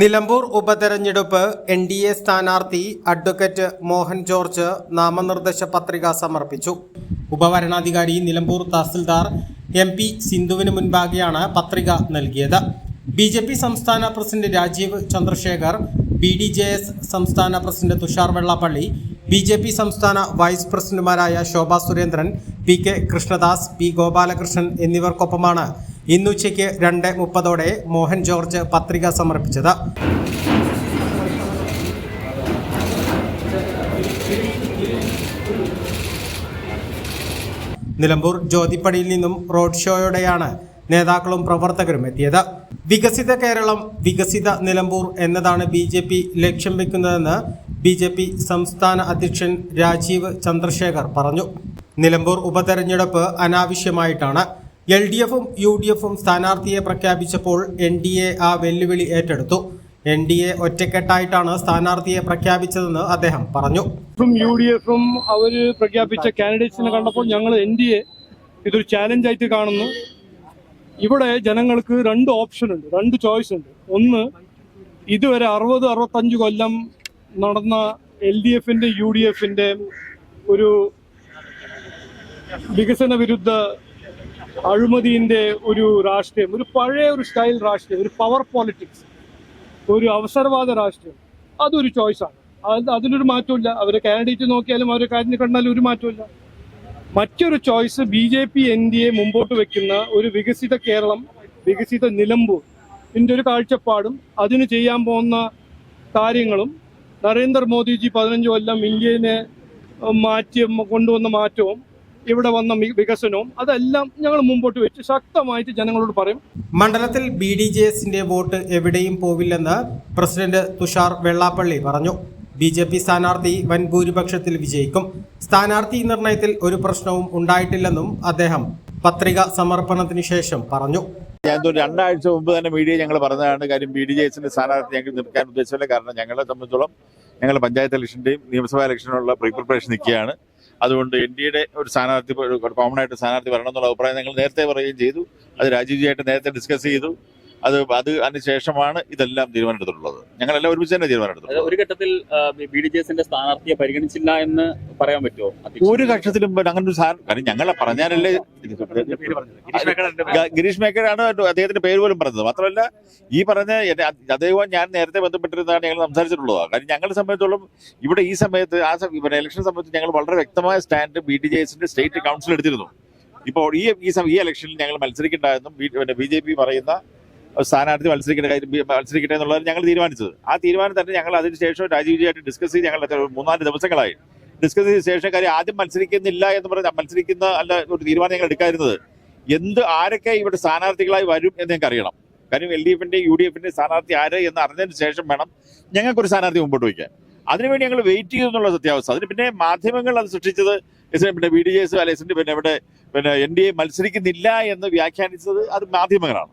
നിലമ്പൂർ ഉപതെരഞ്ഞെടുപ്പ് N D A സ്ഥാനാർത്ഥി advocate Mohan George നാമനിർദ്ദേശ പത്രിക സമർപ്പിച്ചു. ഉപവരണാധികാരി നിലമ്പൂർ തഹസിൽദാർ എം പി സിന്ധുവിന് മുൻപാകെയാണ് പത്രിക നൽകിയത്. ബി ജെ പി സംസ്ഥാന president Rajeev Chandrasekhar B D J S സംസ്ഥാന president Thushar Vellappally B J P സംസ്ഥാന വൈസ് പ്രസിഡന്റുമാരായ Shobha Surendran P K Krishnadas P Gopalakrishnan എന്നിവർക്കൊപ്പമാണ് ഇന്നുച്ചയ്ക്ക് രണ്ട് മുപ്പതോടെ മോഹൻ ജോർജ് പത്രിക സമർപ്പിച്ചത്. നിലമ്പൂർ ജ്യോതിപ്പടിയിൽ നിന്നും റോഡ് ഷോയോടെയാണ് നേതാക്കളും പ്രവർത്തകരും എത്തിയത്. വികസിത കേരളം വികസിത നിലമ്പൂർ എന്നതാണ് ബി ജെ പി ലക്ഷ്യം വെക്കുന്നതെന്ന് ബി ജെ പി സംസ്ഥാന അധ്യക്ഷൻ രാജീവ് ചന്ദ്രശേഖർ പറഞ്ഞു. നിലമ്പൂർ ഉപതെരഞ്ഞെടുപ്പ് അനാവശ്യമായിട്ടാണ്. എൽ ഡി എഫും യു ഡി എഫും സ്ഥാനാർത്ഥിയെ പ്രഖ്യാപിച്ചപ്പോൾ എൻ ഡി എ ആ വെല്ലുവിളി ഏറ്റെടുത്തു. എൻ ഡി എ ഒറ്റക്കെട്ടായിട്ടാണ് സ്ഥാനാർത്ഥിയെ പ്രഖ്യാപിച്ചതെന്ന് അദ്ദേഹം പറഞ്ഞു. യു ഡി എഫും അവർ പ്രഖ്യാപിച്ച കാൻഡിഡേറ്റ്സിനെ കണ്ടപ്പോൾ ഞങ്ങൾ എൻ ഡി എ ഇതൊരു ചാലഞ്ച് ആയിട്ട് കാണുന്നു. ഇവിടെ ജനങ്ങൾക്ക് രണ്ട് ഓപ്ഷൻ ഉണ്ട് രണ്ട് ചോയ്സ് ഉണ്ട്. ഒന്ന് ഇതുവരെ അറുപത് അറുപത്തഞ്ച് കൊല്ലം നടന്ന എൽ ഡി എഫിന്റെ യു ഡി എഫിന്റെ ഒരു വികസന വിരുദ്ധ അഴിമതിന്റെ ഒരു രാഷ്ട്രീയം ഒരു പഴയ ഒരു സ്റ്റൈൽ രാഷ്ട്രീയം ഒരു പവർ പോളിറ്റിക്സ് ഒരു അവസരവാദ രാഷ്ട്രീയം അതൊരു ചോയ്സാണ് അത് അതിലൊരു മാറ്റമില്ല അവരെ കാൻഡിഡേറ്റ് നോക്കിയാലും അവരെ കാര്യം കണ്ടാലും ഒരു മാറ്റമില്ല മറ്റൊരു choice B J P N D A മുമ്പോട്ട് വെക്കുന്ന ഒരു വികസിത കേരളം വികസിത നിലമ്പൂർ ഇതിന്റെ ഒരു കാഴ്ചപ്പാടും അതിന് ചെയ്യാൻ പോകുന്ന കാര്യങ്ങളും നരേന്ദ്രമോദിജി പതിനഞ്ച് കൊല്ലം ഇന്ത്യനെ മാറ്റി കൊണ്ടുവന്ന മാറ്റവും ഇവിടെ വന്ന വികസനവും അതെല്ലാം ഞങ്ങൾ മുമ്പോട്ട് വെച്ച് ശക്തമായിട്ട് ജനങ്ങളോട് പറയും. മണ്ഡലത്തിൽ ബി ഡി ജെ എസിന്റെ വോട്ട് എവിടെയും പോവില്ലെന്ന് പ്രസിഡന്റ് തുഷാർ വെള്ളാപ്പള്ളി പറഞ്ഞു. ബി ജെ പി സ്ഥാനാർത്ഥി വൻ ഭൂരിപക്ഷത്തിൽ വിജയിക്കും. സ്ഥാനാർത്ഥി നിർണയത്തിൽ ഒരു പ്രശ്നവും ഉണ്ടായിട്ടില്ലെന്നും അദ്ദേഹം പത്രിക സമർപ്പണത്തിന് ശേഷം പറഞ്ഞു. ഞാൻ തോന്നുന്നു രണ്ടാഴ്ച മുമ്പ് തന്നെ മീഡിയ ഞങ്ങൾ പറഞ്ഞതാണ് കാര്യം ബി ഡി ജെ എസിന്റെ സ്ഥാനാർത്ഥി ഞങ്ങൾക്ക് നിൽക്കാൻ ഉദ്ദേശമില്ല കാരണം ഞങ്ങളെ സംബന്ധിച്ചോളം ഞങ്ങൾ പഞ്ചായത്ത് ഇലക്ഷന്റെയും നിയമസഭാ ഇലക്ഷനുള്ള പ്രീ പ്രിപ്പറേഷൻ നിൽക്കുകയാണ്. അതുകൊണ്ട് എൻ ഡി എയുടെ ഒരു സ്ഥാനാർത്ഥി കോമൺ ആയിട്ട് സ്ഥാനാർത്ഥി വരണം എന്നുള്ള അഭിപ്രായം ഞങ്ങൾ നേരത്തെ പറയുകയും ചെയ്തു. അത് രാജീവ്ജിയായിട്ട് നേരത്തെ ഡിസ്കസ് ചെയ്തു. അത് അത് അതിനുശേഷമാണ് ഇതെല്ലാം തീരുമാനമെടുത്തിട്ടുള്ളത്. ഞങ്ങളെല്ലാം ഒരുമിച്ച് തന്നെ തീരുമാനമെടുത്തു ഒരു ഘട്ടത്തിൽ ബി ഡി ജെ എസിന്റെ സ്ഥാനാർത്ഥിയെ പരിഗണിച്ചില്ല എന്ന് പറയാൻ പറ്റുമോ? ഒരു ഘട്ടത്തിലും അങ്ങനെ ഒരു സാധനം കാര്യം ഞങ്ങളെ പറഞ്ഞാലല്ലേ. ഗിരീഷ് മേക്കറാണ് അദ്ദേഹത്തിന്റെ പേര് പോലും പറഞ്ഞത്. മാത്രമല്ല ഈ പറഞ്ഞ അദ്ദേഹവും ഞാൻ നേരത്തെ ബന്ധപ്പെട്ടിരുന്നതാണ് ഞങ്ങൾ സംസാരിച്ചിട്ടുള്ളത് കാര്യം ഞങ്ങളെ സംബന്ധിച്ചോളം ഇവിടെ ഈ സമയത്ത് ആ ഇവിടെ ഇലക്ഷൻ സംബന്ധിച്ച് ഞങ്ങൾ വളരെ വ്യക്തമായ സ്റ്റാൻഡ് ബി ഡി ജെ എസിന്റെ സ്റ്റേറ്റ് കൗൺസിൽ എടുത്തിരുന്നു. ഇപ്പോൾ ഈ ഈ ഇലക്ഷനിൽ ഞങ്ങൾ മത്സരിക്കേണ്ട എന്നും ബി ജെ പി പറയുന്ന സ്ഥാനാർത്ഥി മത്സരിക്കേണ്ട കാര്യം മത്സരിക്കട്ടെ എന്നുള്ളത് ഞങ്ങൾ തീരുമാനിച്ചത്. ആ തീരുമാനം തന്നെ ഞങ്ങൾ അതിനുശേഷം രാജീവ്ജിയായിട്ട് ഡിസ്കസ് ചെയ്ത് ഞങ്ങൾ മൂന്നാൽ ദിവസങ്ങളായി. ഡിസ്കസ് ചെയ്ത ശേഷം കാര്യം ആദ്യം മത്സരിക്കുന്നില്ല എന്ന് പറഞ്ഞ മത്സരിക്കുന്ന അല്ല ഒരു തീരുമാനം ഞങ്ങൾ എടുക്കാതിരുന്നത്. എന്ത് ആരൊക്കെ ഇവിടെ സ്ഥാനാർത്ഥികളായി വരും എന്ന് ഞങ്ങൾക്ക് അറിയണം. കാര്യം എൽ ഡി എഫിന്റെ യു ഡി എഫിന്റെ സ്ഥാനാർത്ഥി ആര് എന്ന് അറിഞ്ഞതിന് ശേഷം വേണം ഞങ്ങൾക്കൊരു സ്ഥാനാർത്ഥി മുമ്പോട്ട് വയ്ക്കാൻ. അതിനുവേണ്ടി ഞങ്ങൾ വെയിറ്റ് ചെയ്തു എന്നുള്ള സത്യാവസ്ഥ. അതിന് പിന്നെ മാധ്യമങ്ങൾ അത് സൃഷ്ടിച്ചത് പിന്നെ ബി ഡി ജെ എസ് അല്ലെ പിന്നെ ഇവിടെ പിന്നെ എൻ ഡി എ മത്സരിക്കുന്നില്ല എന്ന് വ്യാഖ്യാനിച്ചത് അത് മാധ്യമങ്ങളാണ്.